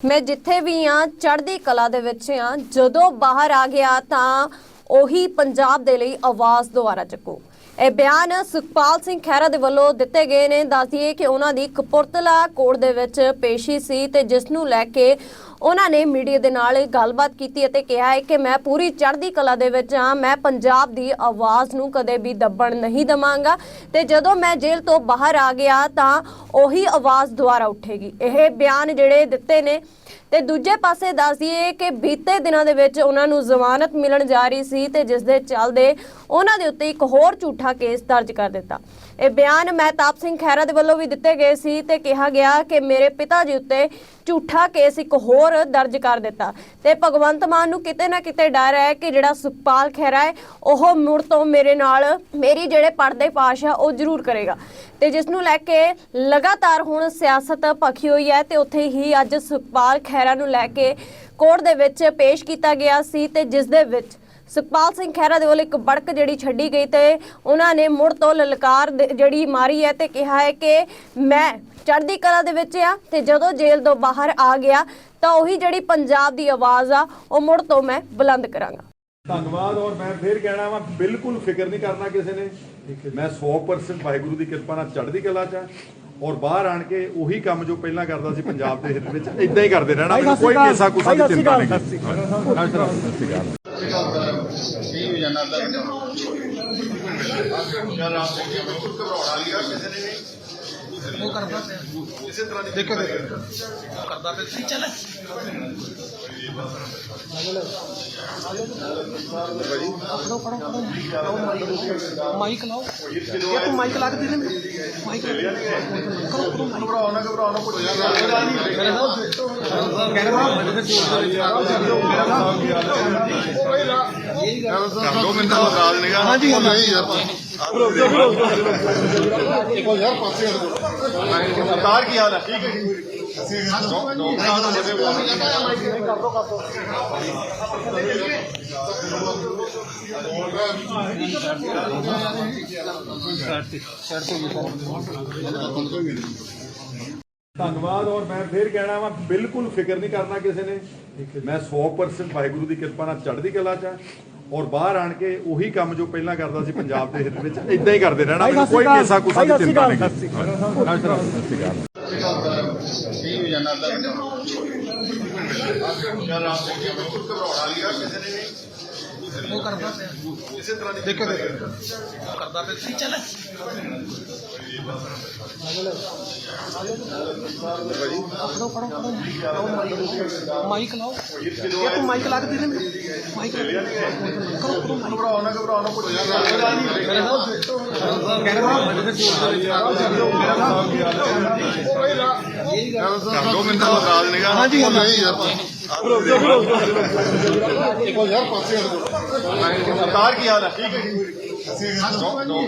ਮੈਂ ਜਿੱਥੇ ਵੀ ਆ ਚੜ੍ਹਦੀ ਕਲਾ ਦੇ ਵਿੱਚ ਆ ਜਦੋਂ ਬਾਹਰ ਆ ਗਿਆ ਤਾਂ ਉਹੀ ਪੰਜਾਬ ਦੇ ਲਈ ਆਵਾਜ਼ ਦੁਆਰਾ ਚੱਕੋ। ਇਹ ਬਿਆਨ ਸੁਖਪਾਲ ਸਿੰਘ ਖਹਿਰਾ ਦੇ ਵੱਲੋਂ ਦਿੱਤੇ ਗਏ ਨੇ। ਦੱਸਦੀਏ ਕਿ ਉਹਨਾਂ ਦੀ ਕਪੂਰਥਲਾ ਕੋਰਟ ਦੇ ਵਿੱਚ ਪੇਸ਼ੀ ਸੀ ਤੇ ਜਿਸ ਨੂੰ ਲੈ ਕੇ ਉਹਨਾਂ ਨੇ ਮੀਡੀਆ ਦੇ ਨਾਲ ਗੱਲਬਾਤ ਕੀਤੀ ਅਤੇ ਕਿਹਾ ਹੈ ਕਿ ਮੈਂ ਪੂਰੀ ਚੜ੍ਹਦੀ ਕਲਾ ਦੇ ਵਿੱਚ ਹਾਂ। ਮੈਂ ਪੰਜਾਬ ਦੀ ਆਵਾਜ਼ ਨੂੰ ਕਦੇ ਵੀ ਦੱਬਣ ਨਹੀਂ ਦਵਾਂਗਾ ਤੇ ਜਦੋਂ ਮੈਂ ਜੇਲ੍ਹ ਤੋਂ ਬਾਹਰ ਆ ਗਿਆ ਤਾਂ ਉਹੀ ਆਵਾਜ਼ ਦੁਆਰਾ ਉੱਠੇਗੀ। ਇਹ ਬਿਆਨ ਜਿਹੜੇ ਦਿੱਤੇ ਨੇ ਤੇ ਦੂਜੇ ਪਾਸੇ ਦੱਸ ਦਈਏ ਕਿ ਬੀਤੇ ਦਿਨਾਂ ਦੇ ਵਿੱਚ ਉਹਨਾਂ ਨੂੰ ਜ਼ਮਾਨਤ ਮਿਲਣ ਜਾ ਰਹੀ ਸੀ ਤੇ ਜਿਸ ਦੇ ਚੱਲਦੇ ਉਹਨਾਂ ਦੇ ਉੱਤੇ ਇੱਕ ਹੋਰ ਝੂਠਾ ਕੇਸ ਦਰਜ ਕਰ ਦਿੱਤਾ। ਇਹ ਬਿਆਨ ਮਹਿਤਾਬ ਸਿੰਘ ਖਹਿਰਾ ਦੇ ਵੱਲੋਂ ਵੀ ਦਿੱਤੇ ਗਏ ਸੀ ਤੇ ਕਿਹਾ ਗਿਆ ਕਿ ਮੇਰੇ ਪਿਤਾ ਜੀ ਉੱਤੇ ਝੂਠਾ ਕੇਸ ਇੱਕ ਹੋਰ ਦਰਜ ਕਰ ਦਿੱਤਾ। ਤੇ ਭਗਵੰਤ ਮਾਨ ਨੂੰ ਕਿਤੇ ਨਾ ਕਿਤੇ ਡਰ ਹੈ ਕਿ ਜਿਹੜਾ ਸੁਖਪਾਲ ਖਹਿਰਾ ਹੈ, ਉਹ ਮੁੜ ਤੋਂ ਮੇਰੇ ਨਾਲ ਮੇਰੀ ਜਿਹੜੇ ਪਰਦੇ ਪਾਸ਼ ਆ, ਉਹ ਜ਼ਰੂਰ ਕਰੇਗਾ। ਤੇ ਜਿਸ ਨੂੰ ਲੈ ਕੇ ਲਗਾਤਾਰ ਹੁਣ ਸਿਆਸਤ ਭਖੀ ਹੋਈ ਹੈ ਤੇ ਉੱਥੇ ਹੀ ਅੱਜ ਸੁਖਪਾਲ ਖਹਿਰਾ ਨੂੰ ਲੈ ਕੇ ਕੋਰਟ ਦੇ ਵਿੱਚ ਪੇਸ਼ ਕੀਤਾ ਗਿਆ ਸੀ ਤੇ ਜਿਸ ਦੇ ਵਿੱਚ ਸੁਖਪਾਲ ਸਿੰਘ ਖਹਿਰਾ ਦੇ ਵੱਲੋਂ ਇੱਕ ਬੜਕ ਜਿਹੜੀ ਛੱਡੀ ਗਈ ਤੇ ਉਹਨਾਂ ਨੇ ਮੁੜ ਤੋਂ ਲਲਕਾਰ ਜਿਹੜੀ ਮਾਰੀ ਹੈ ਤੇ ਕਿਹਾ ਹੈ ਕਿ ਮੈਂ ਚੜ੍ਹਦੀ ਕਲਾ ਦੇ ਵਿੱਚ ਆ ਤੇ ਜਦੋਂ ਜੇਲ੍ਹ ਤੋਂ ਬਾਹਰ ਆ ਗਿਆ ਤਾਂ ਉਹੀ ਜਿਹੜੀ ਪੰਜਾਬ ਦੀ ਆਵਾਜ਼ ਆ ਉਹ ਮੁੜ ਤੋਂ ਮੈਂ ਬੁਲੰਦ ਕਰਾਂਗਾ। ਧੰਨਵਾਦ ਔਰ ਮੈਂ ਫੇਰ ਕਹਿਣਾ ਵਾ ਬਿਲਕੁਲ ਫਿਕਰ ਨਹੀਂ ਕਰਨਾ ਕਿਸੇ ਨੇ। ਮੈਂ 100% ਵਾਹਿਗੁਰੂ ਦੀ ਕਿਰਪਾ ਨਾਲ ਚੜ੍ਹਦੀ ਕਲਾ ਚ ਆ ਔਰ ਬਾਹਰ ਆਣ ਕੇ ਉਹੀ ਕੰਮ ਜੋ ਪਹਿਲਾਂ ਕਰਦਾ ਸੀ ਪੰਜਾਬ ਦੇ ਹਿੱਤ ਵਿੱਚ ਇਦਾਂ ਹੀ ਕਰਦੇ ਰਹਿਣਾ। ਕੋਈ ਕਿਸਾ ਕੁਸਾ ਦੀ ਚਿੰਤਾ ਨਹੀਂ ਸਹੀ ਹੋ ਜਾਣਾ ਅੱਧਾ ਘਬਰਾਉਣ ਵਾਲੀ ਆ ਕਿਸੇ ਨੇ ਨਹੀਂ ਉਹ ਕਰਦਾ ਇਸੇ ਤਰ੍ਹਾਂ ਦੀ ਦੇਖੋ ਕਰਦਾ ਤੇ ਸਹੀ ਚੱਲ। ਮਾਈਕ। ਲਾਓ। ਇਹ ਤੂੰ ਮਾਈਕ ਲਾ ਕੇ ਦੇ ਦੇ ਮੈਨੂੰ। ਮਾਈਕ ਕਰੋ ਕਰੋ ਮਾਈਕ। ਘਬਰਾਓ ਨਾ ਘਬਰਾਓ ਨਾ ਕੋਈ ਦੋ ਮਿੰਟ ਦਾ ਰਾਜ ਨਿਗਾ ਹਾਂਜੀ ਨਹੀਂ। ਯਾਰ ਦੇਖੋ। ਯਾਰ ਪਾਸੇ ਸਰਕਾਰ ਕੀ ਹਾਲ ਹੈ ਠੀਕ ਹੈ ਜੀ ਦੋ ਦੋ ਧੰਨਵਾਦ ਔਰ ਮੈਂ ਫੇਰ ਕਹਿਣਾ ਵਾ, ਬਿਲਕੁਲ ਫਿਕਰ ਨਹੀਂ ਕਰਨਾ ਕਿਸੇ ਨੇ। ਮੈਂ 100% ਵਾਹਿਗੁਰੂ ਦੀ ਕਿਰਪਾ ਨਾਲ ਚੜ੍ਹਦੀ ਕਲਾ ਚ ਔਰ ਬਾਹਰ ਆਣ ਕੇ ਉਹੀ ਕੰਮ ਜੋ ਪਹਿਲਾਂ ਕਰਦਾ ਸੀ ਪੰਜਾਬ ਦੇ ਹਿੱਤ ਵਿੱਚ ਇਦਾਂ ਹੀ ਕਰਦੇ ਰਹਿਣਾ। ਮੈਨੂੰ ਕੋਈ ਕਿਸਾ ਕੁਸਾ ਦੀ ਚਿੰਤਾ ਨਹੀਂ ਸਹੀ ਹੋ ਜਾਣਾ ਅੱਧਾ ਘੰਟਾ ਯਾਰ ਆਪ ਦੇਖਿਆ ਮੈਂ ਕੁਝ ਘਬਰਾਉਣ ਵਾਲੀ ਗੱਲ ਕਿਸੇ ਨੇ ਨਹੀਂ ਉਹ ਕਰਦਾ ਇਸੇ ਤਰ੍ਹਾਂ ਦੀ ਦੇਖੋ ਕਰਦਾ ਤੇ ਸਹੀ ਚੱਲ। ਕਰੋ ਕਰੋ ਕਰੋ ਮਾਈਕ ਲਾਓ। ਇਹ ਤੂੰ ਮਾਈਕ ਲਾ ਕੇ ਦੇ ਦੇ ਮਾਈਕ ਕਰੋ ਕਰੋ ਘਬਰਾਓ ਨਾ ਘਬਰਾਓ ਨਾ ਕੋਈ ਦੋ ਮਿੰਟ ਦਾ ਰਾਜ ਨਿਗਾ ਹਾਂਜੀ। ਨਹੀਂ ਯਾਰ। ਦੇਖੋ ਯਾਰ ਪਾਸੇ ਸਰਕਾਰ ਕੀ ਹਾਲ ਹੈ ਠੀਕ ਹੈ ਜੀ ਦੋ ਦੋ